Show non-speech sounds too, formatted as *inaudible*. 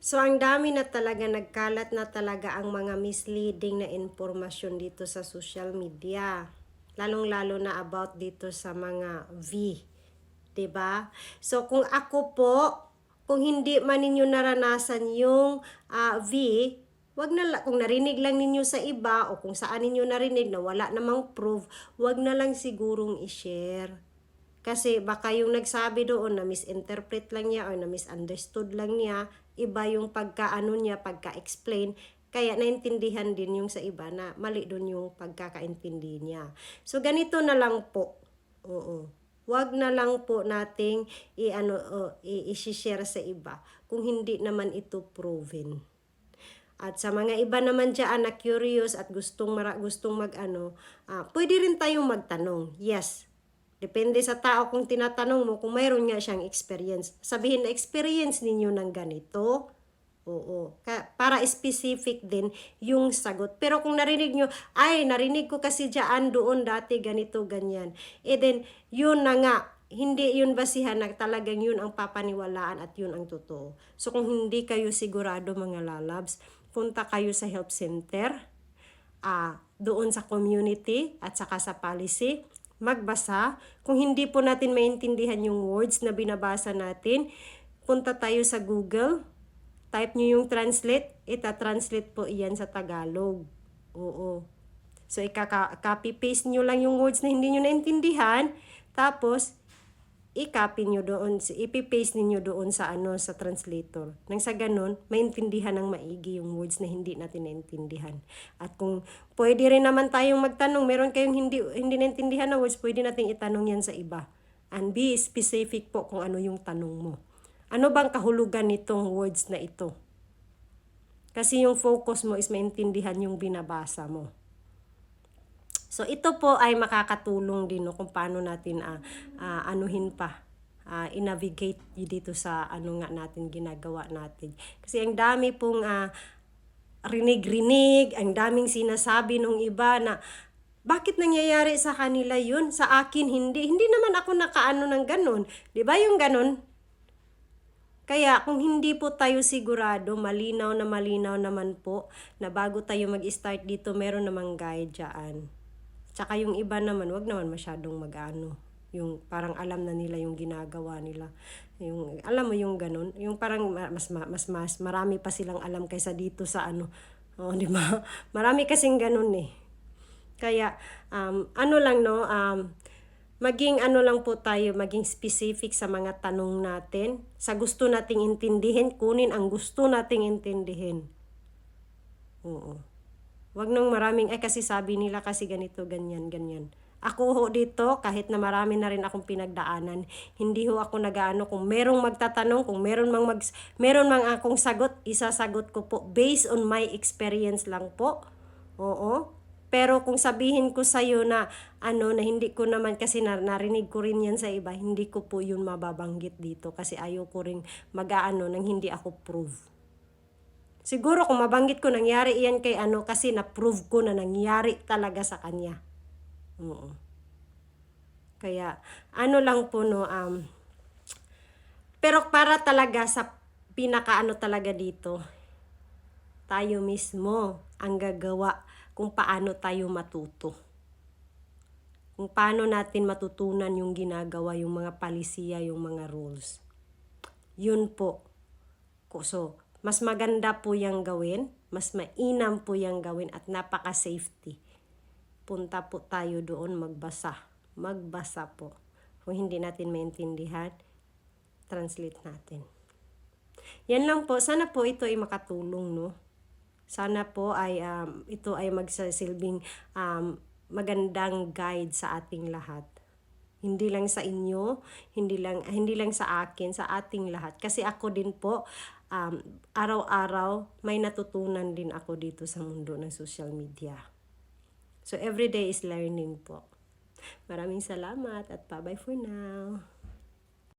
So ang dami na talaga nagkalat na talaga ang mga misleading na impormasyon dito sa social media. Lalong-lalo na about dito sa mga V. ba? So kung ako po, kung hindi man ninyo naranasan yung ah, V, wag na kung narinig lang ninyo sa iba o kung saan ninyo narinig na wala namang proof, wag na lang sigurong i-share. Kasi baka yung nagsabi doon na misinterpret lang niya or na misunderstood lang niya, iba yung pagkaano niya, pagka-explain, kaya naintindihan din yung sa iba na mali doon yung pagkakaintindi niya. So ganito na lang po. Oo. Wag na lang po nating i-ano i- i-share sa iba kung hindi naman ito proven. At sa mga iba naman diyan na curious at gustong mara, gustong mag-ano, ah, pwede rin tayong magtanong. Yes. Depende sa tao kung tinatanong mo kung mayroon nga siyang experience. Sabihin na experience ninyo ng ganito. Oo. Para specific din yung sagot. Pero kung narinig nyo, ay, narinig ko kasi dyan doon dati ganito, ganyan. E then, yun na nga, hindi yun basihan na talagang yun ang papaniwalaan at yun ang totoo. So kung hindi kayo sigurado mga lalabs, punta kayo sa help center, ah doon sa community at saka sa policy, magbasa. Kung hindi po natin maintindihan yung words na binabasa natin, punta tayo sa Google, type nyo yung translate, ita-translate po iyan sa Tagalog. Oo. So, ikaka-copy-paste nyo lang yung words na hindi nyo naintindihan, tapos, i-copy nyo doon, ipipaste ninyo doon sa ano sa translator. Nang sa ganun, maintindihan ng maigi yung words na hindi natin naintindihan. At kung pwede rin naman tayong magtanong, meron kayong hindi hindi naintindihan na words, pwede nating itanong yan sa iba. And be specific po kung ano yung tanong mo. Ano bang kahulugan nitong words na ito? Kasi yung focus mo is maintindihan yung binabasa mo. So ito po ay makakatulong din no, kung paano natin ah, ah, anuhin pa ah, i-navigate y- dito sa ano nga natin ginagawa natin. Kasi ang dami pong ah, rinig-rinig, ang daming sinasabi ng iba na bakit nangyayari sa kanila yun? Sa akin hindi. Hindi naman ako nakaano ng ganun. ba yung ganun? Kaya kung hindi po tayo sigurado, malinaw na malinaw naman po na bago tayo mag-start dito, meron namang guide dyan. Tsaka yung iba naman, wag naman masyadong mag-ano. Yung parang alam na nila yung ginagawa nila. Yung, alam mo yung ganun. Yung parang ma- mas, ma- mas, mas marami pa silang alam kaysa dito sa ano. Oh, di ba? *laughs* Marami kasing ganun eh. Kaya, um, ano lang no, um, maging ano lang po tayo, maging specific sa mga tanong natin. Sa gusto nating intindihin, kunin ang gusto nating intindihin. Oo. Wag nang maraming, ay kasi sabi nila kasi ganito, ganyan, ganyan. Ako ho dito, kahit na marami na rin akong pinagdaanan, hindi ho ako nagaano kung merong magtatanong, kung meron mang mag, meron mang akong sagot, isasagot ko po based on my experience lang po. Oo. Pero kung sabihin ko sa iyo na ano na hindi ko naman kasi na, narinig ko rin yan sa iba, hindi ko po yun mababanggit dito kasi ayaw ko ring mag-aano nang hindi ako prove. Siguro kung mabanggit ko nangyari iyan kay ano kasi na-prove ko na nangyari talaga sa kanya. Oo. Kaya ano lang po no um pero para talaga sa pinakaano talaga dito tayo mismo ang gagawa kung paano tayo matuto. Kung paano natin matutunan yung ginagawa, yung mga palisiya, yung mga rules. Yun po. So, mas maganda po yung gawin, mas mainam po yung gawin at napaka-safety. Punta po tayo doon magbasa. Magbasa po. Kung hindi natin maintindihan, translate natin. Yan lang po. Sana po ito ay makatulong, no? Sana po ay um, ito ay magsasilbing um, magandang guide sa ating lahat. Hindi lang sa inyo, hindi lang hindi lang sa akin, sa ating lahat. Kasi ako din po um, araw-araw may natutunan din ako dito sa mundo ng social media. So every day is learning po. Maraming salamat at bye-bye for now.